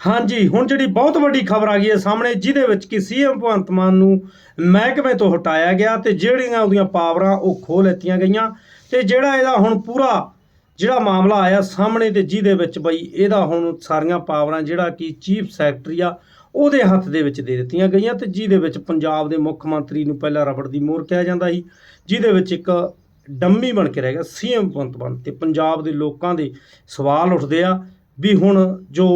ਹਾਂਜੀ, ਹੁਣ ਜਿਹੜੀ ਬਹੁਤ ਵੱਡੀ ਖਬਰ ਆ ਗਈ ਹੈ ਸਾਹਮਣੇ, ਜਿਹਦੇ ਵਿੱਚ ਕਿ ਸੀਐਮ ਭਗਵੰਤ ਮਾਨ ਨੂੰ ਮਹਿਕਮੇ ਤੋਂ ਹਟਾਇਆ ਗਿਆ ਤੇ ਜਿਹੜੀਆਂ ਉਹਦੀਆਂ ਪਾਵਰਾਂ ਉਹ ਖੋਹ ਲੈਤੀਆਂ ਗਈਆਂ ਤੇ ਜਿਹੜਾ ਇਹਦਾ ਹੁਣ ਪੂਰਾ ਜਿਹੜਾ ਮਾਮਲਾ ਆਇਆ ਸਾਹਮਣੇ ਤੇ ਜਿਹਦੇ ਵਿੱਚ ਬਈ ਇਹਦਾ ਹੁਣ ਸਾਰੀਆਂ ਪਾਵਰਾਂ ਜਿਹੜਾ ਕਿ ਚੀਫ ਸੈਕਟਰੀ ਆ, ਉਹਦੇ ਹੱਥ ਦੇ ਵਿੱਚ ਦੇ ਦਿੱਤੀਆਂ ਗਈਆਂ ਤੇ ਜਿਹਦੇ ਵਿੱਚ ਪੰਜਾਬ ਦੇ ਮੁੱਖ ਮੰਤਰੀ ਨੂੰ ਪਹਿਲਾਂ ਰਬੜ ਦੀ ਮੋਹਰ ਕਿਹਾ ਜਾਂਦਾ ਸੀ, ਜਿਹਦੇ ਵਿੱਚ ਇੱਕ ਡੰਮੀ ਬਣ ਕੇ ਰਹਿ ਗਿਆ ਸੀਐਮ ਭਗਵੰਤ ਮਾਨ ਤੇ ਪੰਜਾਬ ਦੇ ਲੋਕਾਂ ਦੇ ਸਵਾਲ ਉੱਠਦੇ ਆ ਵੀ ਹੁਣ ਜੋ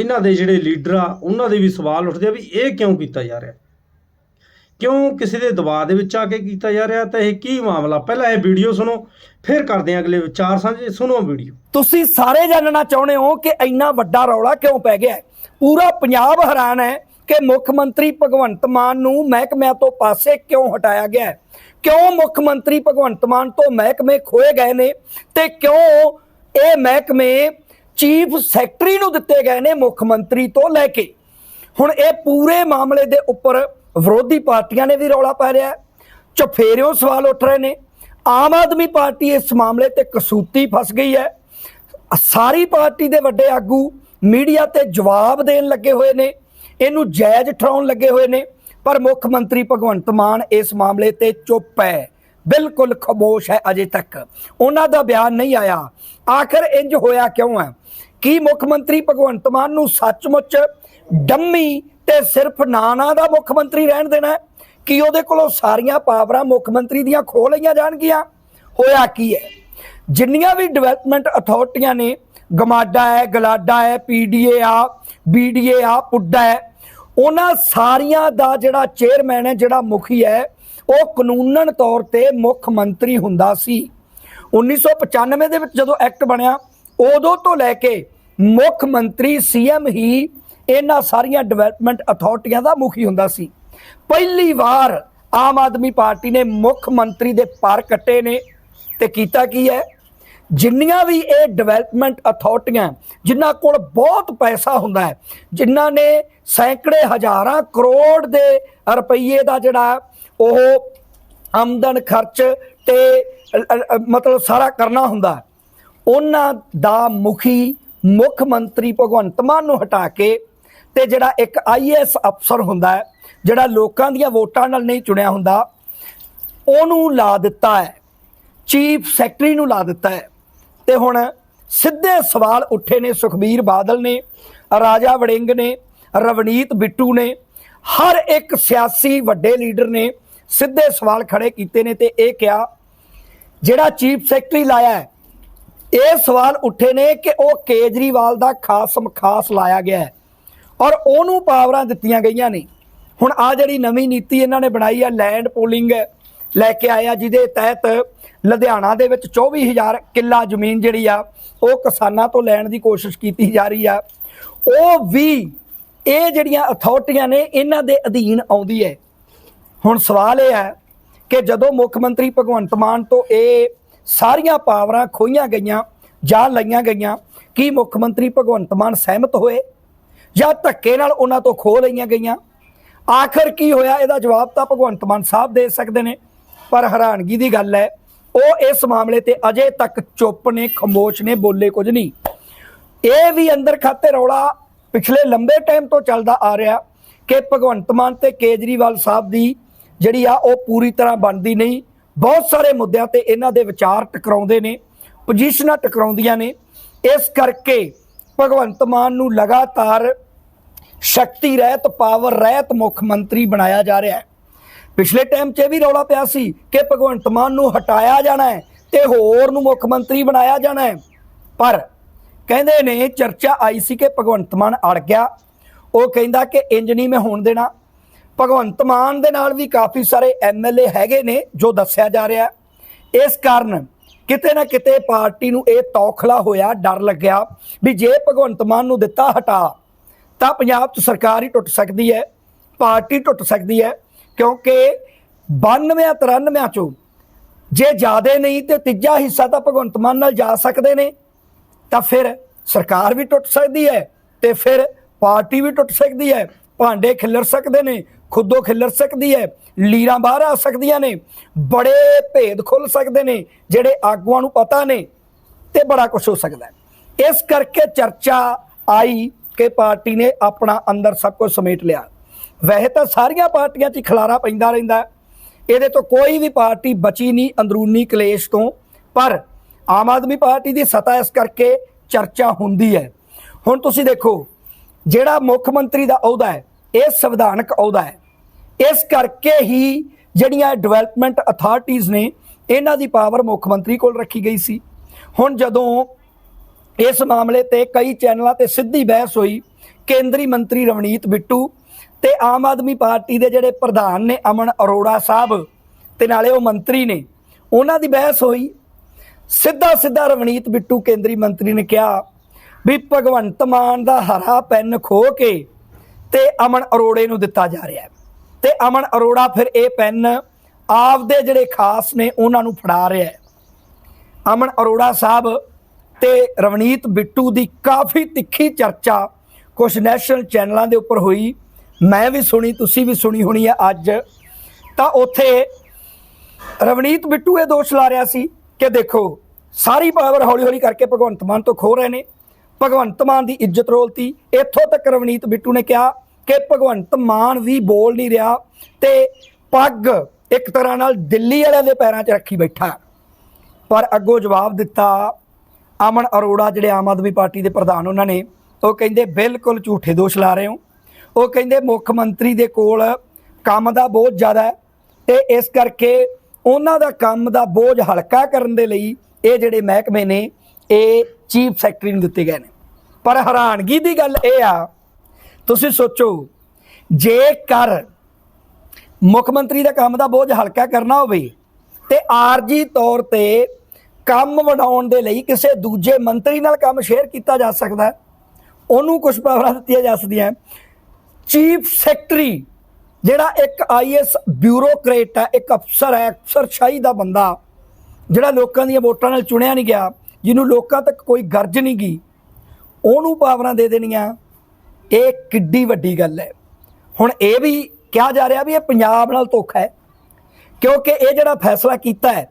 ਇਹਨਾਂ ਦੇ ਜਿਹੜੇ ਲੀਡਰ ਆ, ਉਹਨਾਂ ਦੇ ਵੀ ਸਵਾਲ ਉੱਠਦੇ ਆ ਵੀ ਇਹ ਕਿਉਂ ਕੀਤਾ ਜਾ ਰਿਹਾ? ਕਿਉਂ ਕਿਸੇ ਦੇ ਦਬਾਅ ਦੇ ਵਿੱਚ ਆ ਕੇ ਕੀਤਾ ਜਾ ਰਿਹਾ? ਤਾਂ ਇਹ ਕੀ ਮਾਮਲਾ? ਪਹਿਲਾਂ ਇਹ ਵੀਡੀਓ ਸੁਣੋ, ਫਿਰ ਕਰਦੇ ਹਾਂ ਅਗਲੇ ਵਿਚਾਰ ਸਾਂਝੇ, ਸੁਣੋ ਵੀਡੀਓ। ਤੁਸੀਂ ਸਾਰੇ ਜਾਣਨਾ ਚਾਹੁੰਦੇ ਹੋ ਕਿ ਇੰਨਾ ਵੱਡਾ ਰੌਲਾ ਕਿਉਂ ਪੈ ਗਿਆ ਪੂਰਾ ਪੰਜਾਬ ਹੈਰਾਨ ਹੈ ਕਿ ਮੁੱਖ ਮੰਤਰੀ ਭਗਵੰਤ ਮਾਨ ਨੂੰ ਮਹਿਕਮਿਆਂ ਤੋਂ ਪਾਸੇ ਕਿਉਂ ਹਟਾਇਆ ਗਿਆ ਕਿਉਂ ਮੁੱਖ ਮੰਤਰੀ ਭਗਵੰਤ ਮਾਨ ਤੋਂ ਮਹਿਕਮੇ ਖੋਏ ਗਏ ਨੇ ਤੇ ਕਿਉਂ ਇਹ ਮਹਿਕਮੇ ਚੀਫ ਸੈਕਟਰੀ ਨੂੰ ਦਿੱਤੇ ਗਏ ਨੇ ਮੁੱਖ ਮੰਤਰੀ ਤੋਂ ਲੈ ਕੇ। ਹੁਣ ਇਹ ਪੂਰੇ ਮਾਮਲੇ ਦੇ ਉੱਪਰ ਵਿਰੋਧੀ ਪਾਰਟੀਆਂ ਨੇ ਵੀ ਰੌਲਾ ਪਾ ਰਿਹਾ ਹੈ। ਚਫੇਰਿਓ ਸਵਾਲ ਉੱਠ ਰਹੇ ਨੇ। ਆਮ ਆਦਮੀ ਪਾਰਟੀ ਇਸ ਮਾਮਲੇ ਤੇ ਕਸੂਤੀ ਫਸ ਗਈ ਹੈ। ਸਾਰੀ ਪਾਰਟੀ ਦੇ ਵੱਡੇ ਆਗੂ ਮੀਡੀਆ ਤੇ ਜਵਾਬ ਦੇਣ ਲੱਗੇ ਹੋਏ ਨੇ। ਇਹਨੂੰ ਜਾਇਜ਼ ਠਰਾਉਣ ਲੱਗੇ ਹੋਏ ਨੇ। ਪਰ ਮੁੱਖ ਮੰਤਰੀ ਭਗਵੰਤ ਮਾਨ ਇਸ ਮਾਮਲੇ ਤੇ ਚੁੱਪ ਹੈ। ਬਿਲਕੁਲ ਖਮੋਸ਼ ਹੈ ਅਜੇ ਤੱਕ। ਉਹਨਾਂ ਦਾ ਬਿਆਨ ਨਹੀਂ ਆਇਆ। ਆਖਰ ਇੰਜ ਹੋਇਆ ਕਿਉਂ ਹੈ? ਕੀ ਮੁੱਖ ਮੰਤਰੀ ਭਗਵੰਤ ਮਾਨ ਨੂੰ ਸੱਚਮੁੱਚ ਡੰਮੀ ਤੇ ਸਿਰਫ ਨਾਨਾ ਦਾ ਮੁੱਖ ਮੰਤਰੀ ਰਹਿਣ ਦੇਣਾ ਹੈ? ਕੀ ਉਹਦੇ ਕੋਲੋਂ ਸਾਰੀਆਂ ਪਾਵਰਾਂ ਮੁੱਖ ਮੰਤਰੀ ਦੀਆਂ ਖੋਹ ਲਈਆਂ ਜਾਣਗੀਆਂ? ਹੋਇਆ ਕੀ ਹੈ? ਜਿੰਨੀਆਂ ਵੀ ਡਿਵੈਲਪਮੈਂਟ ਅਥਾਰਟੀਆਂ ਨੇ, ਗਮਾਡਾ ਹੈ, ਗਲਾਡਾ ਹੈ, ਪੀਡੀਏ ਆ, ਬੀਡੀਏ ਆ, ਪੁੱਡਾ ਹੈ, ਉਹਨਾਂ ਸਾਰੀਆਂ ਦਾ ਜਿਹੜਾ ਚੇਅਰਮੈਨ ਹੈ, ਜਿਹੜਾ ਮੁਖੀ ਹੈ, ਉਹ ਕਾਨੂੰਨਨ ਤੌਰ ਤੇ ਮੁੱਖ ਮੰਤਰੀ ਹੁੰਦਾ ਸੀ। 1995 ਦੇ ਵਿੱਚ ਜਦੋਂ ਐਕਟ ਬਣਿਆ ਉਦੋਂ ਤੋਂ ਲੈ ਕੇ ਮੁੱਖ ਮੰਤਰੀ, ਸੀਐਮ ਹੀ ਇਹਨਾਂ ਸਾਰੀਆਂ ਡਿਵੈਲਪਮੈਂਟ ਅਥਾਰਟੀਆਂ ਦਾ ਮੁਖੀ ਹੁੰਦਾ ਸੀ। ਪਹਿਲੀ ਵਾਰ ਆਮ ਆਦਮੀ ਪਾਰਟੀ ਨੇ ਮੁੱਖ ਮੰਤਰੀ ਦੇ ਪਰ ਕੱਟੇ ਨੇ ਤੇ ਕੀਤਾ ਕੀ ਹੈ? ਜਿੰਨੀਆਂ ਵੀ ਇਹ ਡਿਵੈਲਪਮੈਂਟ ਅਥਾਰਟੀਆਂ ਜਿਨ੍ਹਾਂ ਕੋਲ ਬਹੁਤ ਪੈਸਾ ਹੁੰਦਾ ਹੈ, ਜਿਨ੍ਹਾਂ ਨੇ ਸੈਂਕੜੇ ਹਜ਼ਾਰਾਂ ਕਰੋੜ ਦੇ ਰੁਪਈਏ ਦਾ ਜਿਹੜਾ ਉਹ ਆਮਦਨ ਖਰਚ ਤੇ ਮਤਲਬ ਸਾਰਾ ਕਰਨਾ ਹੁੰਦਾ ਉਹਨਾਂ ਦਾ ਮੁਖੀ ਮੁੱਖ ਮੰਤਰੀ ਭਗਵੰਤ ਮਾਨ ਨੂੰ ਹਟਾ ਕੇ ਤੇ ਜਿਹੜਾ ਇੱਕ ਆਈਏਐਸ ਅਫਸਰ ਹੁੰਦਾ ਹੈ, ਜਿਹੜਾ ਲੋਕਾਂ ਦੀਆਂ ਵੋਟਾਂ ਨਾਲ ਨਹੀਂ ਚੁਣਿਆ ਹੁੰਦਾ, ਉਹਨੂੰ ਲਾ ਦਿੱਤਾ ਹੈ, ਚੀਫ ਸੈਕਟਰੀ ਨੂੰ ਲਾ ਦਿੱਤਾ ਹੈ। ਤੇ ਹੁਣ ਸਿੱਧੇ ਸਵਾਲ ਉੱਠੇ ਨੇ, ਸੁਖਬੀਰ ਬਾਦਲ ਨੇ, ਰਾਜਾ ਵੜਿੰਗ ਨੇ, ਰਵਨੀਤ ਬਿੱਟੂ ਨੇ, ਹਰ ਇੱਕ ਸਿਆਸੀ ਵੱਡੇ ਲੀਡਰ ਨੇ ਸਿੱਧੇ ਸਵਾਲ ਖੜੇ ਕੀਤੇ ਨੇ ਤੇ ਇਹ ਕਿਹਾ, ਜਿਹੜਾ ਚੀਫ ਸੈਕਟਰੀ ਲਾਇਆ ਹੈ ਇਹ ਸਵਾਲ ਉੱਠੇ ਨੇ ਕਿ ਉਹ ਕੇਜਰੀਵਾਲ ਦਾ ਖਾਸ ਖਾਸ ਲਾਇਆ ਗਿਆ ਹੈ ਔਰ ਉਹਨੂੰ ਪਾਵਰਾਂ ਦਿੱਤੀਆਂ ਗਈਆਂ ਨੇ। ਹੁਣ ਆ ਜਿਹੜੀ ਨਵੀਂ ਨੀਤੀ ਇਹਨਾਂ ਨੇ ਬਣਾਈ ਆ ਲੈਂਡ ਪੂਲਿੰਗ ਲੈ ਕੇ ਆਇਆ, ਜਿਹਦੇ ਤਹਿਤ ਲੁਧਿਆਣਾ ਦੇ ਵਿੱਚ 24000 ਕਿੱਲਾ ਜ਼ਮੀਨ ਜਿਹੜੀ ਆ, ਉਹ ਕਿਸਾਨਾਂ ਤੋਂ ਲੈਣ ਦੀ ਕੋਸ਼ਿਸ਼ ਕੀਤੀ ਜਾ ਰਹੀ ਆ। ਉਹ ਵੀ ਇਹ ਜਿਹੜੀਆਂ ਅਥਾਰਟੀਆਂ ਨੇ, ਇਹਨਾਂ ਦੇ ਅਧੀਨ ਆਉਂਦੀ ਹੈ। ਹੁਣ ਸਵਾਲ ਇਹ ਹੈ ਕਿ ਜਦੋਂ ਮੁੱਖ ਮੰਤਰੀ ਭਗਵੰਤ ਮਾਨ ਤੋਂ ਇਹ ਸਾਰੀਆਂ ਪਾਵਰਾਂ ਖੋਈਆਂ ਗਈਆਂ ਜਾਂ ਲਈਆਂ ਗਈਆਂ। ਕੀ ਮੁੱਖ ਮੰਤਰੀ ਭਗਵੰਤ ਮਾਨ ਸਹਿਮਤ ਹੋਏ? ਜਾਂ ਧੱਕੇ ਨਾਲ ਉਹਨਾਂ ਤੋਂ ਖੋਹ ਲਈਆਂ ਗਈਆਂ? ਆਖਰ ਕੀ ਹੋਇਆ? ਇਹਦਾ ਜਵਾਬ ਤਾਂ ਭਗਵੰਤ ਮਾਨ ਸਾਹਿਬ ਦੇ ਸਕਦੇ ਨੇ, ਪਰ ਹੈਰਾਨਗੀ ਦੀ ਗੱਲ ਹੈ, ਉਹ ਇਸ ਮਾਮਲੇ ਤੇ ਅਜੇ ਤੱਕ ਚੁੱਪ ਨੇ, ਖਮੋਸ਼ ਨੇ, ਬੋਲੇ ਕੁਝ ਨਹੀਂ। ਇਹ ਵੀ ਅੰਦਰ ਖਾਤੇ ਰੌਲਾ ਪਿਛਲੇ ਲੰਬੇ ਟਾਈਮ ਤੋਂ ਚੱਲਦਾ ਆ ਰਿਹਾ ਕਿ ਭਗਵੰਤ ਮਾਨ ਤੇ ਕੇਜਰੀਵਾਲ ਸਾਹਿਬ ਦੀ ਜਿਹੜੀ ਆ, ਉਹ ਪੂਰੀ ਤਰ੍ਹਾਂ ਬਣਦੀ ਨਹੀਂ। ਬਹੁਤ ਸਾਰੇ ਮੁੱਦਿਆਂ ਤੇ ਇਹਨਾਂ ਦੇ ਵਿਚਾਰ ਟਕਰਾਉਂਦੇ ਨੇ ਪੋਜੀਸ਼ਨਾਂ ਟਕਰਾਉਂਦੀਆਂ ਨੇ। ਇਸ ਕਰਕੇ ਭਗਵੰਤ ਮਾਨ ਨੂੰ ਲਗਾਤਾਰ ਸ਼ਕਤੀ, ਰਹਿਤ ਪਾਵਰ ਰਹਿਤ ਮੁੱਖ ਮੰਤਰੀ ਬਣਾਇਆ ਜਾ ਰਿਹਾ ਹੈ। ਪਿਛਲੇ ਟਾਈਮ 'ਚ ਇਹ ਵੀ ਰੌਲਾ ਪਿਆ ਸੀ ਕਿ ਭਗਵੰਤ ਮਾਨ ਨੂੰ ਹਟਾਇਆ ਜਾਣਾ ਹੈ ਤੇ ਹੋਰ ਨੂੰ ਮੁੱਖ ਮੰਤਰੀ ਬਣਾਇਆ ਜਾਣਾ ਹੈ। ਪਰ ਕਹਿੰਦੇ ਨੇ, ਚਰਚਾ ਆਈ ਸੀ ਕਿ ਭਗਵੰਤ ਮਾਨ ਅੜ ਗਿਆ। ਉਹ ਕਹਿੰਦਾ ਕਿ ਇੰਜ ਨਹੀਂ ਮੈਂ ਹੋਣ ਦੇਣਾ। ਭਗਵੰਤ ਮਾਨ ਦੇ ਨਾਲ ਵੀ ਕਾਫੀ ਸਾਰੇ ਐਮਐਲਏ ਹੈਗੇ ਨੇ ਜੋ ਦੱਸਿਆ ਜਾ ਰਿਹਾ ਇਸ ਕਾਰਨ ਕਿਤੇ ਨਾ ਕਿਤੇ ਪਾਰਟੀ ਨੂੰ ਇਹ ਤੌਖਲਾ ਹੋਇਆ, ਡਰ ਲੱਗਿਆ ਵੀ ਜੇ ਭਗਵੰਤ ਮਾਨ ਨੂੰ ਦਿੱਤਾ ਹਟਾ, ਤਾਂ ਪੰਜਾਬ 'ਚ ਸਰਕਾਰ ਹੀ ਟੁੱਟ ਸਕਦੀ ਹੈ, ਪਾਰਟੀ ਟੁੱਟ ਸਕਦੀ ਹੈ, ਕਿਉਂਕਿ 92 93 ਚੋਂ ਜੇ ਜ਼ਿਆਦੇ ਨਹੀਂ ਤੇ ਤੀਜਾ ਹਿੱਸਾ ਤਾਂ ਭਗਵੰਤ ਮਾਨ ਨਾਲ ਜਾ ਸਕਦੇ ਨੇ, ਤਾਂ ਫਿਰ ਸਰਕਾਰ ਵੀ ਟੁੱਟ ਸਕਦੀ ਹੈ ਤੇ ਫਿਰ ਪਾਰਟੀ ਵੀ ਟੁੱਟ ਸਕਦੀ ਹੈ, ਭਾਂਡੇ ਖਿੱਲਰ ਸਕਦੇ ਨੇ ਖੁੱਦੋ ਖਿਲਰ ਸਕਦੀ ਹੈ, ਲੀਰਾਂ ਬਾਹਰ ਆ ਸਕਦੀਆਂ ਨੇ, ਬੜੇ ਭੇਦ ਖੁੱਲ ਸਕਦੇ ਨੇ, ਜਿਹੜੇ ਆਗੂਆਂ ਨੂੰ ਪਤਾ ਨੇ, ਤੇ ਬੜਾ ਕੁਝ ਹੋ ਸਕਦਾ ਹੈ। ਇਸ ਕਰਕੇ ਚਰਚਾ ਆਈ ਕਿ ਪਾਰਟੀ ਨੇ ਆਪਣਾ ਅੰਦਰ ਸਭ ਕੁਝ ਸਮੇਟ ਲਿਆ। ਵੈਸੇ ਤਾਂ ਸਾਰੀਆਂ ਪਾਰਟੀਆਂ 'ਚ ਹੀ ਖਲਾਰਾ ਪੈਂਦਾ ਰਹਿੰਦਾ ਇਹਦੇ ਤੋਂ ਕੋਈ ਵੀ ਪਾਰਟੀ ਬਚੀ ਨਹੀਂ ਅੰਦਰੂਨੀ ਕਲੇਸ਼ ਤੋਂ। ਪਰ ਆਮ ਆਦਮੀ ਪਾਰਟੀ ਦੀ ਸਤਾ ਇਸ ਕਰਕੇ ਚਰਚਾ ਹੁੰਦੀ ਹੈ। ਹੁਣ ਤੁਸੀਂ ਦੇਖੋ, ਜਿਹੜਾ ਮੁੱਖ ਮੰਤਰੀ ਦਾ ਅਹੁਦਾ ਹੈ ਇਹ ਸੰਵਿਧਾਨਕ ਅਹੁਦਾ ਹੈ। ਇਸ ਕਰਕੇ ਹੀ ਜਿਹੜੀਆਂ ਡਿਵੈਲਪਮੈਂਟ ਅਥਾਰਟੀਆਂ ਨੇ, ਇਹਨਾਂ ਦੀ ਪਾਵਰ ਮੁੱਖ ਮੰਤਰੀ ਕੋਲ ਰੱਖੀ ਗਈ ਸੀ। ਹੁਣ ਜਦੋਂ ਇਸ ਮਾਮਲੇ ਤੇ ਕਈ ਚੈਨਲਾਂ ਤੇ ਸਿੱਧੀ ਬਹਿਸ ਹੋਈ, ਕੇਂਦਰੀ ਮੰਤਰੀ ਰਵਨੀਤ ਬਿੱਟੂ ਤੇ ਆਮ ਆਦਮੀ ਪਾਰਟੀ ਦੇ ਜਿਹੜੇ ਪ੍ਰਧਾਨ ਨੇ ਅਮਨ ਅਰੋੜਾ ਸਾਹਿਬ ਤੇ ਨਾਲੇ ਉਹ ਮੰਤਰੀ ਨੇ, ਉਹਨਾਂ ਦੀ ਬਹਿਸ ਹੋਈ। ਸਿੱਧਾ ਸਿੱਧਾ ਰਵਨੀਤ ਬਿੱਟੂ ਕੇਂਦਰੀ ਮੰਤਰੀ ਨੇ ਕਿਹਾ ਵੀ ਭਗਵੰਤ ਮਾਨ ਦਾ ਹਰਾ ਪੈਨ ਖੋ ਕੇ ਤੇ ਅਮਨ ਅਰੋੜੇ ਨੂੰ ਦਿੱਤਾ ਜਾ ਰਿਹਾ ਹੈ। ਤੇ ਅਮਨ ਅਰੋੜਾ ਫਿਰ ਇਹ ਪੈਨ ਆਪਦੇ ਜਿਹੜੇ ਖਾਸ ਨੇ ਉਹਨਾਂ ਨੂੰ ਫੜਾ ਰਿਹਾ ਹੈ। ਅਮਨ ਅਰੋੜਾ ਸਾਹਿਬ ਤੇ ਰਵਨੀਤ ਬਿੱਟੂ ਦੀ ਕਾਫੀ ਤਿੱਖੀ ਚਰਚਾ ਕੁਝ ਨੈਸ਼ਨਲ ਚੈਨਲਾਂ ਦੇ ਉੱਪਰ ਹੋਈ। ਮੈਂ ਵੀ ਸੁਣੀ, ਤੁਸੀਂ ਵੀ ਸੁਣੀ ਹੋਣੀ ਹੈ ਅੱਜ। ਤਾਂ ਉੱਥੇ ਰਵਨੀਤ ਬਿੱਟੂ ਇਹ ਦੋਸ਼ ਲਾ ਰਿਹਾ ਸੀ ਕਿ ਦੇਖੋ, ਸਾਰੀ ਪਾਵਰ ਹੌਲੀ ਹੌਲੀ ਕਰਕੇ ਭਗਵੰਤ ਮਾਨ ਤੋਂ ਖੋ ਰਹੇ ਨੇ। ਭਗਵੰਤ ਮਾਨ ਦੀ ਇੱਜ਼ਤ ਰੋਲਤੀ। ਇੱਥੋਂ ਤੱਕ ਰਵਨੀਤ ਬਿੱਟੂ ਨੇ ਕਿਹਾ ਕਿ ਭਗਵੰਤ ਮਾਨ ਵੀ ਬੋਲ ਨਹੀਂ ਰਿਹਾ ਤੇ ਪੱਗ ਇੱਕ ਤਰ੍ਹਾਂ ਨਾਲ ਦਿੱਲੀ ਵਾਲਿਆਂ ਦੇ ਪੈਰਾਂ 'ਚ ਰੱਖੀ ਬੈਠਾ। ਪਰ ਅੱਗੋਂ ਜਵਾਬ ਦਿੱਤਾ ਅਮਨ ਅਰੋੜਾ, ਜਿਹੜੇ ਆਮ ਆਦਮੀ ਪਾਰਟੀ ਦੇ ਪ੍ਰਧਾਨ ਉਹਨਾਂ ਨੇ। ਉਹ ਕਹਿੰਦੇ, ਬਿਲਕੁਲ ਝੂਠੇ ਦੋਸ਼ ਲਾ ਰਹੇ ਹੋ। ਉਹ ਕਹਿੰਦੇ, ਮੁੱਖ ਮੰਤਰੀ ਦੇ ਕੋਲ ਕੰਮ ਦਾ ਬਹੁਤ ਜ਼ਿਆਦਾ ਹੈ ਤੇ ਇਸ ਕਰਕੇ ਉਹਨਾਂ ਦਾ ਕੰਮ ਦਾ ਬੋਝ ਹਲਕਾ ਕਰਨ ਦੇ ਲਈ ਇਹ ਜਿਹੜੇ ਮਹਿਕਮੇ ਨੇ, ਇਹ ਚੀਫ ਸੈਕਟਰੀ ਨੂੰ ਦਿੱਤੇ ਗਏ ਨੇ। ਪਰ ਹੈਰਾਨਗੀ ਦੀ ਗੱਲ ਇਹ ਆ ਤੁਸੀਂ ਸੋਚੋ, ਜੇਕਰ ਮੁੱਖ ਮੰਤਰੀ ਦਾ ਕੰਮ ਦਾ ਬੋਝ ਹਲਕਾ ਕਰਨਾ ਹੋਵੇ ਤੇ ਆਰਜੀ ਤੌਰ ਤੇ ਕੰਮ ਵਡਾਉਣ ਦੇ ਲਈ ਕਿਸੇ ਦੂਜੇ ਮੰਤਰੀ ਨਾਲ ਕੰਮ ਸ਼ੇਅਰ ਕੀਤਾ ਜਾ ਸਕਦਾ ਹੈ, ਉਹਨੂੰ ਕੁਝ ਪਾਵਰਾਂ ਦਿੱਤੀਆਂ ਜਾ ਸਕਦੀਆਂ ਚੀਫ ਸੈਕਟਰੀ ਜਿਹੜਾ ਇੱਕ ਆਈਐਸ ਬਿਊਰੋਕਰੇਟ ਹੈ, ਇੱਕ ਅਫਸਰ ਹੈ, ਅਫਸਰਸ਼ਾਹੀ ਦਾ ਬੰਦਾ, ਜਿਹੜਾ ਲੋਕਾਂ ਦੀਆਂ ਵੋਟਾਂ ਨਾਲ ਚੁਣਿਆ ਨਹੀਂ ਗਿਆ, ਜਿਹਨੂੰ ਲੋਕਾਂ ਤੱਕ ਕੋਈ ਗਰਜ ਨਹੀਂ ਗਈ, ਉਹਨੂੰ ਪਾਵਰਾਂ ਦੇ ਦੇਣੀਆਂ। ਇਹ ਕਿੱਡੀ ਵੱਡੀ ਗੱਲ ਹੈ। ਹੁਣ ਇਹ ਵੀ ਕਿਹਾ ਜਾ ਰਿਹਾ ਵੀ ਇਹ ਪੰਜਾਬ ਨਾਲ ਧੋਖਾ ਹੈ, ਕਿਉਂਕਿ ਇਹ ਜਿਹੜਾ ਫੈਸਲਾ ਕੀਤਾ ਹੈ,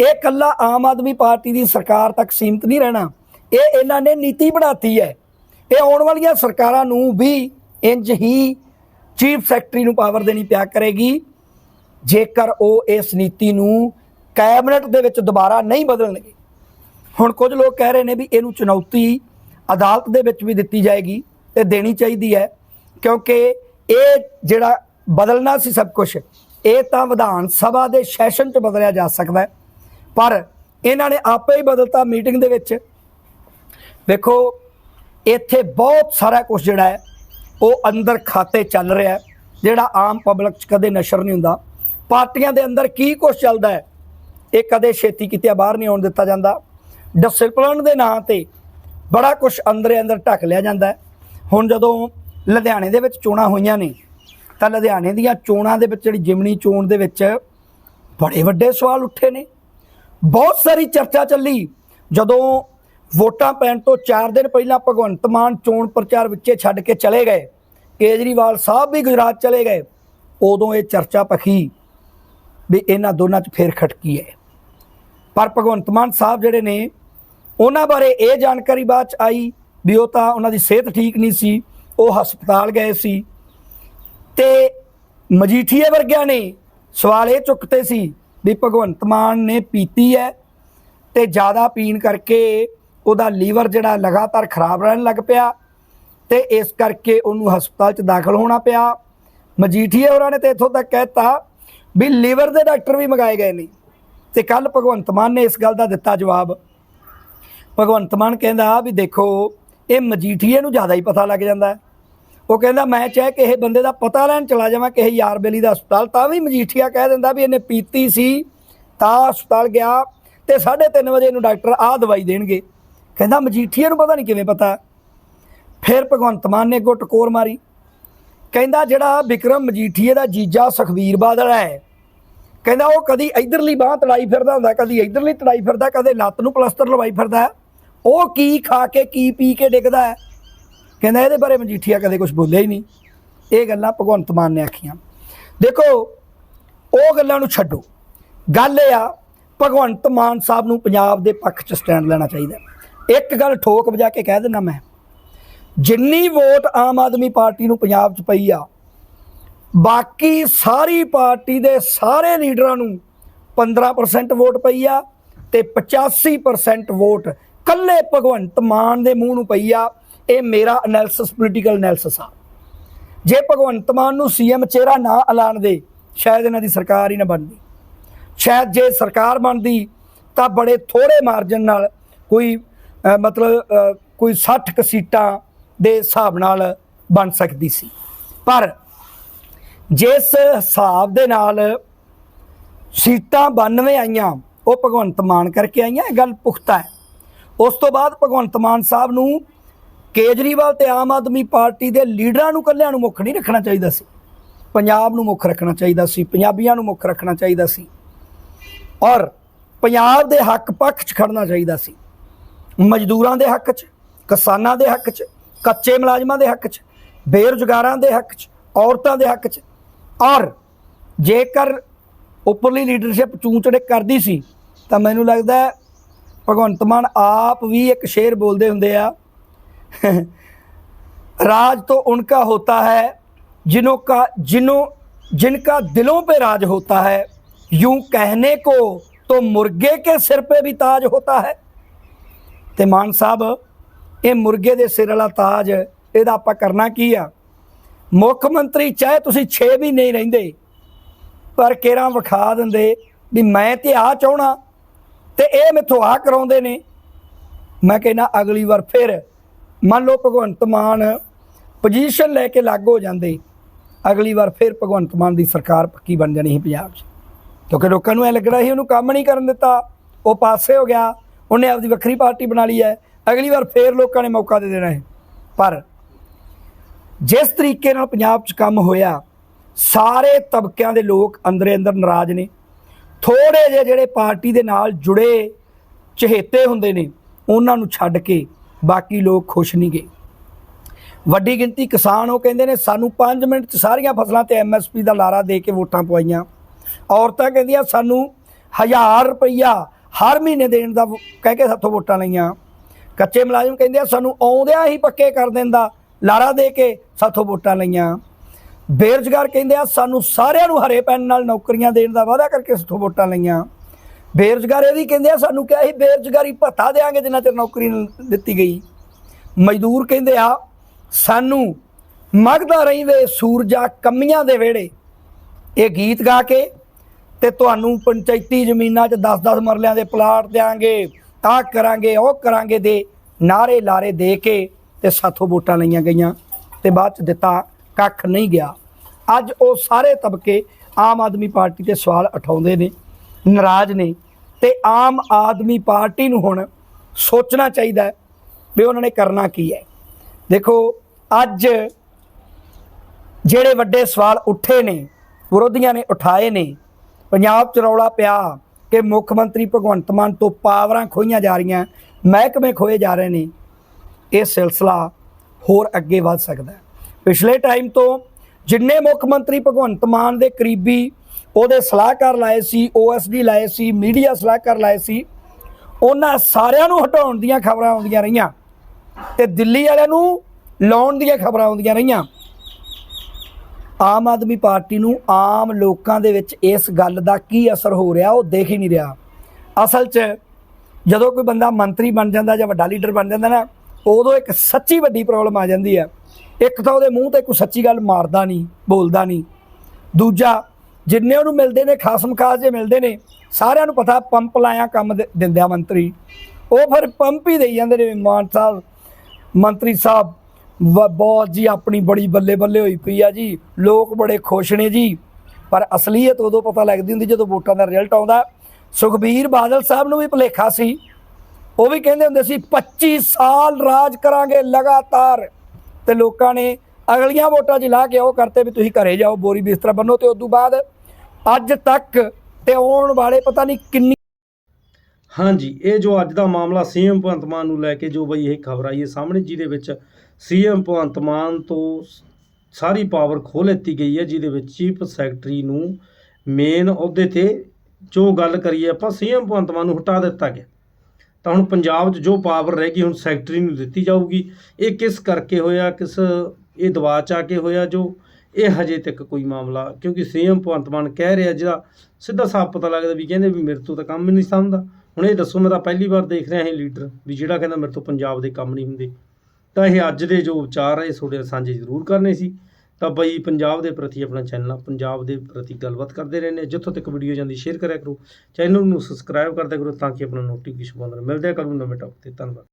ਇਹ ਕੱਲਾ ਆਮ ਆਦਮੀ ਪਾਰਟੀ ਦੀ ਸਰਕਾਰ ਤੱਕ ਸੀਮਤ ਨਹੀਂ ਰਹਿਣਾ। ਇਹ ਇਹਨਾਂ ਨੇ ਨੀਤੀ ਬਣਾਤੀ ਹੈ। ਇਹ ਆਉਣ ਵਾਲੀਆਂ ਸਰਕਾਰਾਂ ਨੂੰ ਵੀ ਇੰਜ ਹੀ ਚੀਫ ਸੈਕਟਰੀ ਨੂੰ ਪਾਵਰ ਦੇਣੀ ਪਿਆ ਕਰੇਗੀ। ਜੇਕਰ ਉਹ ਇਸ ਨੀਤੀ ਨੂੰ ਕੈਬਨਿਟ ਦੇ ਵਿੱਚ ਦੁਬਾਰਾ ਨਹੀਂ ਬਦਲਣਗੇ। ਹੁਣ ਕੁਝ ਲੋਕ ਕਹਿ ਰਹੇ ਨੇ ਵੀ ਇਹਨੂੰ ਚੁਣੌਤੀ ਅਦਾਲਤ ਦੇ ਵਿੱਚ ਵੀ ਦਿੱਤੀ ਜਾਏਗੀ। ਤੇ ਦੇਣੀ ਚਾਹੀਦੀ ਹੈ, ਕਿਉਂਕਿ ਇਹ ਜਿਹੜਾ ਬਦਲਣਾ ਸੀ ਸਭ ਕੁਝ ਇਹ ਤਾਂ ਵਿਧਾਨ ਸਭਾ ਦੇ ਸੈਸ਼ਨ 'ਚ ਬਦਲਿਆ ਜਾ ਸਕਦਾ ਪਰ ਇਹਨਾਂ ਨੇ ਆਪੇ ਹੀ ਬਦਲਤਾ ਮੀਟਿੰਗ ਦੇ ਵਿੱਚ। ਵੇਖੋ ਇੱਥੇ ਬਹੁਤ ਸਾਰਾ ਕੁਝ ਜਿਹੜਾ ਹੈ, ਉਹ ਅੰਦਰ ਖਾਤੇ ਚੱਲ ਰਿਹਾ ਹੈ, ਜਿਹੜਾ ਆਮ ਪਬਲਿਕ 'ਚ ਕਦੇ ਨਸ਼ਰ ਨਹੀਂ ਹੁੰਦਾ। ਪਾਰਟੀਆਂ ਦੇ ਅੰਦਰ ਕੀ ਕੁਝ ਚੱਲਦਾ ਹੈ, ਇਹ ਕਦੇ ਛੇਤੀ ਕਿਤੇ ਬਾਹਰ ਨਹੀਂ ਆਉਣ ਦਿੱਤਾ ਜਾਂਦਾ। ਡਿਸਪਲਨ ਦੇ ਨਾਂ ਤੇ ਬੜਾ ਕੁਝ ਅੰਦਰੇ ਅੰਦਰ ਢੱਕ ਲਿਆ ਜਾਂਦਾ ਹੈ। ਹੁਣ ਜਦੋਂ ਲੁਧਿਆਣੇ ਦੇ ਵਿੱਚ ਚੋਣਾਂ ਹੋਈਆਂ ਨੇ, ਤਾਂ ਲੁਧਿਆਣੇ ਦੀਆਂ ਚੋਣਾਂ ਦੇ ਵਿੱਚ ਜਿਹੜੀ ਜਿਮਣੀ ਚੋਣ ਦੇ ਵਿੱਚ ਬੜੇ ਵੱਡੇ ਸਵਾਲ ਉੱਠੇ ਨੇ। ਬਹੁਤ ਸਾਰੀ ਚਰਚਾ ਚੱਲੀ। ਜਦੋਂ ਵੋਟਾਂ ਪੈਣ ਤੋਂ 4 ਦਿਨ ਪਹਿਲਾਂ ਭਗਵੰਤ ਮਾਨ ਚੋਣ ਪ੍ਰਚਾਰ ਵਿੱਚੇ ਛੱਡ ਕੇ ਚਲੇ ਗਏ, ਕੇਜਰੀਵਾਲ ਸਾਹਿਬ ਵੀ ਗੁਜਰਾਤ ਚਲੇ ਗਏ, ਉਦੋਂ ਇਹ ਚਰਚਾ ਪਖੀ ਵੀ ਇਹਨਾਂ ਦੋਨਾਂ 'ਚ ਫੇਰ ਖਟਕੀ ਹੈ। ਪਰ ਭਗਵੰਤ ਮਾਨ ਸਾਹਿਬ ਜਿਹੜੇ ਨੇ, ਉਹਨਾਂ ਬਾਰੇ ਇਹ ਜਾਣਕਾਰੀ ਬਾਅਦ 'ਚ ਆਈ ਵੀ ਉਹ ਤਾਂ ਉਹਨਾਂ ਦੀ ਸਿਹਤ ਠੀਕ ਨਹੀਂ ਸੀ, ਉਹ ਹਸਪਤਾਲ ਗਏ ਸੀ। ਤੇ ਮਜੀਠੀਏ ਵਰਗਿਆਂ ਨੇ ਸਵਾਲ ਇਹ ਚੁੱਕਤੇ ਸੀ ਵੀ ਭਗਵੰਤ ਮਾਨ ਨੇ ਪੀਤੀ ਹੈ ਤੇ ਜ਼ਿਆਦਾ ਪੀਣ ਕਰਕੇ ਉਹਦਾ ਲੀਵਰ ਜਿਹੜਾ ਲਗਾਤਾਰ ਖਰਾਬ ਰਹਿਣ ਲੱਗ ਪਿਆ ਤੇ ਇਸ ਕਰਕੇ ਉਹਨੂੰ ਹਸਪਤਾਲ 'ਚ ਦਾਖਲ ਹੋਣਾ ਪਿਆ। ਮਜੀਠੀਏ ਹੋਰਾਂ ਨੇ ਤੇ ਇੱਥੋਂ ਤੱਕ ਕਹਿਤਾ ਵੀ ਲੀਵਰ ਦੇ ਡਾਕਟਰ ਵੀ ਮੰਗਾਏ ਗਏ ਨੇ ਤੇ ਕੱਲ ਭਗਵੰਤ ਮਾਨ ਨੇ ਇਸ ਗੱਲ ਦਾ ਦਿੱਤਾ ਜਵਾਬ। ਭਗਵੰਤ ਮਾਨ ਕਹਿੰਦਾ ਵੀ ਦੇਖੋ ਇਹ ਮਜੀਠੀਏ ਨੂੰ ਜ਼ਿਆਦਾ ਹੀ ਪਤਾ ਲੱਗ ਜਾਂਦਾ ਉਹ ਕਹਿੰਦਾ, ਮੈਂ ਚਾਹੇ ਕਿਸੇ ਬੰਦੇ ਦਾ ਪਤਾ ਲੈਣ ਚਲਾ ਜਾਵਾਂ, ਕਿਸੇ ਯਾਰ ਬੇਲੀ ਦਾ ਹਸਪਤਾਲ, ਤਾਂ ਵੀ ਮਜੀਠੀਆ ਕਹਿ ਦਿੰਦਾ ਵੀ ਇਹਨੇ ਪੀਤੀ ਸੀ, ਤਾਂ ਹਸਪਤਾਲ ਗਿਆ ਤੇ 3:30 ਵਜੇ ਇਹਨੂੰ ਡਾਕਟਰ ਆਹ ਦਵਾਈ ਦੇਣਗੇ। ਕਹਿੰਦਾ, ਮਜੀਠੀਏ ਨੂੰ ਪਤਾ ਨਹੀਂ ਕਿਵੇਂ ਪਤਾ ਫਿਰ ਭਗਵੰਤ ਮਾਨ ਨੇ ਅੱਗੋਂ ਟਕੋਰ ਮਾਰੀ। ਕਹਿੰਦਾ, ਜਿਹੜਾ ਵਿਕਰਮ ਮਜੀਠੀਏ ਦਾ ਜੀਜਾ ਸੁਖਵੀਰ ਬਾਦਲ ਹੈ, ਕਹਿੰਦਾ, ਉਹ ਕਦੀ ਇਧਰਲੀ ਬਾਹ ਤੜਾਈ ਫਿਰਦਾ ਹੁੰਦਾ, ਕਦੀ ਇਧਰਲੀ ਤੜਾਈ ਫਿਰਦਾ, ਕਦੇ ਲੱਤ ਨੂੰ ਪਲਸਤਰ ਲਵਾਈ ਫਿਰਦਾ ਉਹ ਕੀ ਖਾ ਕੇ ਕੀ ਪੀ ਕੇ ਡਿੱਗਦਾ ਹੈ? ਕਹਿੰਦਾ ਇਹਦੇ ਬਾਰੇ ਮਜੀਠੀਆ ਕਦੇ ਕੁਝ ਬੋਲਿਆ ਹੀ ਨਹੀਂ। ਇਹ ਗੱਲਾਂ ਭਗਵੰਤ ਮਾਨ ਨੇ ਆਖੀਆਂ। ਦੇਖੋ, ਉਹ ਗੱਲਾਂ ਨੂੰ ਛੱਡੋ। ਗੱਲ ਇਹ ਆ, ਭਗਵੰਤ ਮਾਨ ਸਾਹਿਬ ਨੂੰ ਪੰਜਾਬ ਦੇ ਪੱਖ 'ਚ ਸਟੈਂਡ ਲੈਣਾ ਚਾਹੀਦਾ ਇੱਕ ਗੱਲ ਠੋਕ ਵਜਾ ਕੇ ਕਹਿ ਦਿੰਦਾ ਮੈਂ, ਜਿੰਨੀ ਵੋਟ ਆਮ ਆਦਮੀ ਪਾਰਟੀ ਨੂੰ ਪੰਜਾਬ 'ਚ ਪਈ ਆ, ਬਾਕੀ ਸਾਰੀ ਪਾਰਟੀ ਦੇ ਸਾਰੇ ਲੀਡਰਾਂ ਨੂੰ 15% ਵੋਟ ਪਈ ਆ ਤੇ 85% ਵੋਟ ਕੱਲੇ ਭਗਵੰਤ ਮਾਨ ਦੇ ਮੂੰਹ ਨੂੰ ਪਈ ਆ, ਇਹ ਮੇਰਾ ਐਨਾਲਿਸਿਸ ਪੋਲੀਟੀਕਲ ਐਨਾਲਿਸਿਸ ਆ। ਜੇ ਭਗਵੰਤ ਮਾਨ ਨੂੰ ਸੀਐਮ ਚਿਹਰਾ ਨਾ ਐਲਾਨ ਦੇ, ਸ਼ਾਇਦ ਇਹਨਾਂ ਦੀ ਸਰਕਾਰ ਹੀ ਨਾ ਬਣਦੀ। ਸ਼ਾਇਦ ਜੇ ਸਰਕਾਰ ਬਣਦੀ, ਤਾਂ ਬੜੇ ਥੋੜੇ ਮਾਰਜਨ ਨਾਲ ਕੋਈ ਮਤਲਬ ਕੋਈ 60 ਕੁ ਸੀਟਾਂ ਦੇ ਹਿਸਾਬ ਨਾਲ ਬਣ ਸਕਦੀ ਸੀ। ਪਰ ਜਿਸ ਹਿਸਾਬ ਦੇ ਨਾਲ ਸੀਟਾਂ 92 ਆਈਆਂ, ਉਹ ਭਗਵੰਤ ਮਾਨ ਕਰਕੇ ਆਈਆਂ, ਇਹ ਗੱਲ ਪੁਖਤਾ ਹੈ। ਉਸ ਤੋਂ ਬਾਅਦ ਭਗਵੰਤ ਮਾਨ ਸਾਹਿਬ ਨੂੰ ਕੇਜਰੀਵਾਲ ਤੇ ਆਮ ਆਦਮੀ ਪਾਰਟੀ ਦੇ ਲੀਡਰਾਂ ਨੂੰ ਕੱਲਿਆਂ ਨੂੰ ਮੁੱਖ ਨਹੀਂ ਰੱਖਣਾ ਚਾਹੀਦਾ ਸੀ। ਪੰਜਾਬ ਨੂੰ ਮੁੱਖ ਰੱਖਣਾ ਚਾਹੀਦਾ ਸੀ, ਪੰਜਾਬੀਆਂ ਨੂੰ ਮੁੱਖ ਰੱਖਣਾ ਚਾਹੀਦਾ ਸੀ ਔਰ ਪੰਜਾਬ ਦੇ ਹੱਕ ਪੱਖ 'ਚ ਖੜਨਾ ਚਾਹੀਦਾ ਸੀ। ਮਜ਼ਦੂਰਾਂ ਦੇ ਹੱਕ 'ਚ, ਕਿਸਾਨਾਂ ਦੇ ਹੱਕ 'ਚ, ਕੱਚੇ ਮੁਲਾਜ਼ਮਾਂ ਦੇ ਹੱਕ 'ਚ, ਬੇਰੁਜ਼ਗਾਰਾਂ ਦੇ ਹੱਕ 'ਚ, ਔਰਤਾਂ ਦੇ ਹੱਕ 'ਚ ਔਰ ਜੇਕਰ ਉੱਪਰਲੀ ਲੀਡਰਸ਼ਿਪ ਚੂੰਚੜੇ ਕਰਦੀ ਸੀ ਤਾਂ ਮੈਨੂੰ ਲੱਗਦਾ ਭਗਵੰਤ ਮਾਨ ਆਪ ਵੀ ਇੱਕ ਸ਼ੇਰ ਬੋਲਦੇ ਹੁੰਦੇ ਆ राज तो उनका होता है जिन्हों का जिन्हों जिनका दिलों पे राज होता है यूं कहने को तो मुर्गे के सिर पे भी ताज होता है ਤੇ ਮਾਨ ਸਾਹਿਬ ਇਹ ਮੁਰਗੇ ਦੇ ਸਿਰ ਵਾਲਾ ਤਾਜ ਇਹਦਾ ਆਪਾਂ ਕਰਨਾ ਕੀ ਆ ਮੁੱਖ ਮੰਤਰੀ ਚਾਹੇ ਤੁਸੀਂ 6 ਮਹੀਨੇ ਹੀ ਰਹਿੰਦੇ ਪਰ ਕੇਰਾਂ ਵਿਖਾ ਦਿੰਦੇ ਵੀ ਮੈਂ ਤੇ ਆ ਚਾਹਣਾ ਤੇ ਇਹ ਮੈਥੋਂ ਆ ਕਰਾਉਂਦੇ ਨੇ। ਮੈਂ ਕਹਿੰਦਾ ਅਗਲੀ ਵਾਰ ਫਿਰ ਮੰਨ ਲਓ ਭਗਵੰਤ ਮਾਨ ਪੋਜੀਸ਼ਨ ਲੈ ਕੇ ਲੱਗ ਹੋ ਜਾਂਦੇ, ਅਗਲੀ ਵਾਰ ਫਿਰ ਭਗਵੰਤ ਮਾਨ ਦੀ ਸਰਕਾਰ ਪੱਕੀ ਬਣ ਜਾਣੀ ਸੀ ਪੰਜਾਬ 'ਚ। ਕਿਉਂਕਿ ਲੋਕਾਂ ਨੂੰ ਇਹ ਲੱਗਣਾ ਸੀ ਉਹਨੂੰ ਕੰਮ ਨਹੀਂ ਕਰਨ ਦਿੱਤਾ, ਉਹ ਪਾਸੇ ਹੋ ਗਿਆ, ਉਹਨੇ ਆਪਦੀ ਵੱਖਰੀ ਪਾਰਟੀ ਬਣਾ ਲਈ ਹੈ, ਅਗਲੀ ਵਾਰ ਫੇਰ ਲੋਕਾਂ ਨੇ ਮੌਕਾ ਦੇ ਦੇਣਾ ਹੈ। ਪਰ ਜਿਸ ਤਰੀਕੇ ਨਾਲ ਪੰਜਾਬ 'ਚ ਕੰਮ ਹੋਇਆ, ਸਾਰੇ ਤਬਕਿਆਂ ਦੇ ਲੋਕ ਅੰਦਰੇ ਅੰਦਰ ਨਾਰਾਜ਼ ਨੇ। ਥੋੜੇ ਜਿਹੇ ਜਿਹੜੇ ਪਾਰਟੀ ਦੇ ਨਾਲ ਜੁੜੇ ਚਹੇਤੇ ਹੁੰਦੇ ਨੇ, ਉਹਨਾਂ ਨੂੰ ਛੱਡ ਕੇ ਬਾਕੀ ਲੋਕ ਖੁਸ਼ ਨਹੀਂ ਗਏ ਵੱਡੀ ਗਿਣਤੀ ਕਿਸਾਨ ਉਹ ਕਹਿੰਦੇ ਨੇ, ਸਾਨੂੰ 5 ਮਿੰਟ 'ਚ ਸਾਰੀਆਂ ਫਸਲਾਂ ਤੇ ਐਮਐਸਪੀ ਦਾ ਲਾਰਾ ਦੇ ਕੇ ਵੋਟਾਂ ਪਵਾਈਆਂ। ਔਰਤਾਂ ਕਹਿੰਦੀਆਂ, ਸਾਨੂੰ 1000 ਰੁਪਈਆ ਹਰ ਮਹੀਨੇ ਦੇਣ ਦਾ ਵ- ਕਹਿ ਕੇ ਸਾਥੋਂ ਵੋਟਾਂ ਲਈਆਂ। ਕੱਚੇ ਮੁਲਾਜ਼ਮ ਕਹਿੰਦੇ ਆ, ਸਾਨੂੰ ਆਉਂਦਿਆਂ ਹੀ ਪੱਕੇ ਕਰ ਦਿੰਦਾ, ਲਾਰਾ ਦੇ ਕੇ ਸਾਥੋਂ ਵੋਟਾਂ ਲਈਆਂ। ਬੇਰੁਜ਼ਗਾਰ ਕਹਿੰਦੇ ਆ, ਸਾਨੂੰ ਸਾਰਿਆਂ ਨੂੰ ਹਰੇ ਪੈਨ ਨਾਲ ਨੌਕਰੀਆਂ ਦੇਣ ਦਾ ਵਾਅਦਾ ਕਰਕੇ ਸਾਥੋਂ ਵੋਟਾਂ ਲਈਆਂ। ਬੇਰੁਜ਼ਗਾਰ ਇਹ ਵੀ ਕਹਿੰਦੇ ਆ, ਸਾਨੂੰ ਕਿਹਾ ਸੀ, ਬੇਰੁਜ਼ਗਾਰੀ ਭੱਤਾ ਦੇਾਂਗੇ ਜਿੰਨਾ ਚਿਰ ਨੌਕਰੀ ਦਿੱਤੀ ਗਈ। ਮਜ਼ਦੂਰ ਕਹਿੰਦੇ ਆ, ਸਾਨੂੰ ਮਗਦਾ ਰਹੀ ਵੇ ਸੂਰਜਾ ਕੰਮੀਆਂ ਦੇ ਵਿਹੜੇ। ਇਹ ਗੀਤ ਗਾ ਕੇ ਤੇ ਤੁਹਾਨੂੰ ਪੰਚਾਇਤੀ ਜ਼ਮੀਨਾਂ 'ਚ 10-10 ਮਰਲਿਆਂ ਦੇ ਪਲਾਟ ਦੇਾਂਗੇ ਤਾਂ ਕਰਾਂਗੇ, ਉਹ ਕਰਾਂਗੇ ਦੇ ਨਾਰੇ ਲਾਰੇ ਦੇ ਕੇ ਤੇ ਸਾਥੋਂ ਵੋਟਾਂ ਲਈਆਂ ਗਈਆਂ ਤੇ ਬਾਅਦ 'ਚ ਦਿੱਤਾ, ਕੱਖ ਨਹੀਂ ਗਿਆ। ਅੱਜ ਉਹ ਸਾਰੇ ਤਬਕੇ ਆਮ ਆਦਮੀ ਪਾਰਟੀ ਤੇ ਸਵਾਲ ਉਠਾਉਂਦੇ ਨੇ, ਨਾਰਾਜ਼ ਨੇ ਤੇ ਆਮ ਆਦਮੀ ਪਾਰਟੀ ਨੂੰ ਹੁਣ ਸੋਚਣਾ ਚਾਹੀਦਾ ਹੈ ਵੀ ਉਹਨਾਂ ਨੇ ਕਰਨਾ ਕੀ ਹੈ। ਦੇਖੋ, ਅੱਜ ਜਿਹੜੇ ਵੱਡੇ ਸਵਾਲ ਉੱਠੇ ਨੇ, ਵਿਰੋਧੀਆਂ ਨੇ ਉਠਾਏ ਨੇ, ਪੰਜਾਬ ਚ ਰੌਲਾ ਪਿਆ ਕਿ ਮੁੱਖ ਮੰਤਰੀ ਭਗਵੰਤ ਮਾਨ ਤੋਂ ਪਾਵਰਾਂ ਖੋਈਆਂ ਜਾ ਰਹੀਆਂ, ਮਹਿਕਮੇ ਖੋਏ ਜਾ ਰਹੇ ਨੇ, ਇਹ ਸਿਲਸਿਲਾ ਹੋਰ ਅੱਗੇ ਵੱਧ ਸਕਦਾ ਹੈ। ਪਿਛਲੇ ਟਾਈਮ ਤੋਂ ਜਿੰਨੇ ਮੁੱਖ ਮੰਤਰੀ ਭਗਵੰਤ ਮਾਨ ਦੇ ਕਰੀਬੀ ਉਹਦੇ ਸਲਾਹਕਾਰ ਲਾਏ ਸੀ ਓਐਸਡੀ ਲਾਏ ਸੀ, ਮੀਡੀਆ ਸਲਾਹਕਾਰ ਲਾਏ ਸੀ, ਉਹਨਾਂ ਸਾਰਿਆਂ ਨੂੰ ਹਟਾਉਣ ਦੀਆਂ ਖਬਰਾਂ ਆਉਂਦੀਆਂ ਰਹੀਆਂ ਤੇ ਦਿੱਲੀ ਵਾਲਿਆਂ ਨੂੰ ਲਾਉਣ ਦੀਆਂ ਖਬਰਾਂ ਆਉਂਦੀਆਂ ਰਹੀਆਂ। ਆਮ ਆਦਮੀ ਪਾਰਟੀ ਨੂੰ ਆਮ ਲੋਕਾਂ ਦੇ ਵਿੱਚ ਇਸ ਗੱਲ ਦਾ ਕੀ ਅਸਰ ਹੋ ਰਿਹਾ ਉਹ ਦੇਖ ਹੀ ਨਹੀਂ ਰਿਹਾ। ਅਸਲ 'ਚ ਜਦੋਂ ਕੋਈ ਬੰਦਾ ਮੰਤਰੀ ਬਣ ਜਾਂਦਾ ਜਾਂ ਵੱਡਾ ਲੀਡਰ ਬਣ ਜਾਂਦਾ ਨਾ, ਉਦੋਂ ਇੱਕ ਸੱਚੀ ਵੱਡੀ ਪ੍ਰੋਬਲਮ ਆ ਜਾਂਦੀ ਹੈ। ਇੱਕ ਤਾਂ ਉਹਦੇ ਮੂੰਹ ਤੇ ਕੋਈ ਸੱਚੀ ਗੱਲ ਮਾਰਦਾ ਨਹੀਂ, ਬੋਲਦਾ ਨਹੀਂ। ਦੂਜਾ, ਜਿੰਨੇ ਉਹਨੂੰ ਮਿਲਦੇ ਨੇ ਖਾਸਮ ਖਾਸ ਜੇ ਮਿਲਦੇ ਨੇ, ਸਾਰਿਆਂ ਨੂੰ ਪਤਾ ਪੰਪ ਲਾਇਆ ਕੰਮ ਦੇ- ਦਿੰਦਿਆ ਮੰਤਰੀ। ਉਹ ਫਿਰ ਪੰਪ ਹੀ ਦੇਈ ਜਾਂਦੇ ਨੇ ਮਾਨ ਸਾਹਿਬ, ਮੰਤਰੀ ਸਾਹਿਬ, ਵ- ਬਹੁਤ ਜੀ, ਆਪਣੀ ਬੜੀ ਬੱਲੇ ਬੱਲੇ ਹੋਈ ਪਈ ਆ ਜੀ। ਲੋਕ ਬੜੇ ਖੁਸ਼ ਨੇ ਜੀ। ਪਰ ਅਸਲੀਅਤ ਉਦੋਂ ਪਤਾ ਲੱਗਦੀ ਹੁੰਦੀ ਜਦੋਂ ਵੋਟਾਂ ਦਾ ਰਿਜ਼ਲਟ ਆਉਂਦਾ। ਸੁਖਬੀਰ ਬਾਦਲ ਸਾਹਿਬ ਨੂੰ ਵੀ ਭੁਲੇਖਾ ਸੀ। ਉਹ ਵੀ ਕਹਿੰਦੇ ਹੁੰਦੇ ਸੀ 25 ਸਾਲ ਰਾਜ ਕਰਾਂਗੇ ਲਗਾਤਾਰ। ਤੇ ਲੋਕਾਂ ਨੇ ਅਗਲੀਆਂ ਵੋਟਾਂ 'ਚ ਲਾ ਕੇ ਉਹ ਕਰਤੇ ਵੀ ਤੁਸੀਂ ਘਰੇ ਜਾਓ, ਬੋਰੀ ਬਿਸਤਰਾ ਬੰਨੋ ਤੇ ਉਸ ਤੋਂ ਬਾਅਦ ਅੱਜ ਤੱਕ ਤੇ ਆਉਣ ਵਾਲੇ ਪਤਾ ਨਹੀਂ ਕਿੰਨੀ ਹਾਂਜੀ, ਇਹ ਜੋ ਅੱਜ ਦਾ ਮਾਮਲਾ ਸੀਐਮ ਭਗਵੰਤ ਮਾਨ ਨੂੰ ਲੈ ਕੇ ਜੋ ਬਈ ਇਹ ਖਬਰ ਆਈ ਹੈ, ਸਾਹਮਣੇ ਜਿਹਦੇ ਵਿੱਚ ਸੀਐਮ ਭਗਵੰਤ ਮਾਨ ਤੋਂ ਸਾਰੀ ਪਾਵਰ ਖੋਹ ਲੈਤੀ ਗਈ ਹੈ, ਜਿਹਦੇ ਵਿੱਚ ਚੀਫ ਸੈਕਟਰੀ ਨੂੰ ਮੇਨ ਅਹੁਦੇ ਤੇ ਜੋ ਗੱਲ ਕਰੀਏ ਆਪਾਂ ਸੀਐਮ ਭਗਵੰਤ ਮਾਨ ਨੂੰ ਹਟਾ ਦਿੱਤਾ ਗਿਆ। ਤਾਂ ਹੁਣ ਪੰਜਾਬ 'ਚ ਜੋ ਪਾਵਰ ਰਹਿ ਗਈ, ਹੁਣ ਸੈਕਟਰੀ ਨੂੰ ਦਿੱਤੀ ਜਾਊਗੀ। ਇਹ ਕਿਸ ਕਰਕੇ ਹੋਇਆ, ਕਿਸ ਇਹ ਦਬਾਅ 'ਚ ਆ ਕੇ ਹੋਇਆ ਜੋ, ਇਹ ਹਜੇ ਤੱਕ ਕੋਈ ਮਾਮਲਾ, ਕਿਉਂਕਿ ਸੀਐਮ ਭਗਵੰਤ ਮਾਨ ਕਹਿ ਰਿਹਾ ਜਿਹੜਾ, ਸਿੱਧਾ ਸਾਫ਼ ਪਤਾ ਲੱਗਦਾ ਵੀ ਕਹਿੰਦੇ ਵੀ ਮੇਰੇ ਤੋਂ ਤਾਂ ਕੰਮ ਹੀ ਨਹੀਂ ਸਮਝਦਾ ਹੁਣ ਇਹ ਦੱਸੋ, ਮੈਂ ਤਾਂ ਪਹਿਲੀ ਵਾਰ ਦੇਖ ਰਿਹਾ ਇਹ ਲੀਡਰ ਵੀ ਜਿਹੜਾ ਕਹਿੰਦਾ ਮੇਰੇ ਤੋਂ ਪੰਜਾਬ ਦੇ ਕੰਮ ਨਹੀਂ ਹੁੰਦੇ। ਤਾਂ ਇਹ ਅੱਜ ਦੇ ਜੋ ਵਿਚਾਰ ਹੈ ਇਹ ਤੁਹਾਡੇ ਨਾਲ ਸਾਂਝੇ ਜ਼ਰੂਰ ਕਰਨੇ ਸੀ। ਤਾਂ ਬਈ ਪੰਜਾਬ ਦੇ ਪ੍ਰਤੀ ਆਪਣਾ ਚੈਨਲ ਪੰਜਾਬ ਦੇ ਪ੍ਰਤੀ ਗੱਲਬਾਤ ਕਰਦੇ ਰਹਿੰਦੇ ਹਾਂ। ਜਿੱਥੋਂ ਤੱਕ ਵੀਡੀਓ ਜਾਂਦੀ ਸ਼ੇਅਰ ਕਰਿਆ ਕਰੋ। ਚੈਨਲ ਨੂੰ ਸਬਸਕ੍ਰਾਈਬ ਕਰਦਿਆ ਕਰੋ ਤਾਂ ਕਿ ਆਪਣਾ ਨੋਟੀਫਿਕੇਸ਼ਨ ਬੰਦ ਰਹੇ। ਮਿਲਦੇ ਆ ਕੱਲ੍ਹ ਨੂੰ ਨਵੇਂ ਟੌਪਿਕ ਤੇ। ਧੰਨਵਾਦ।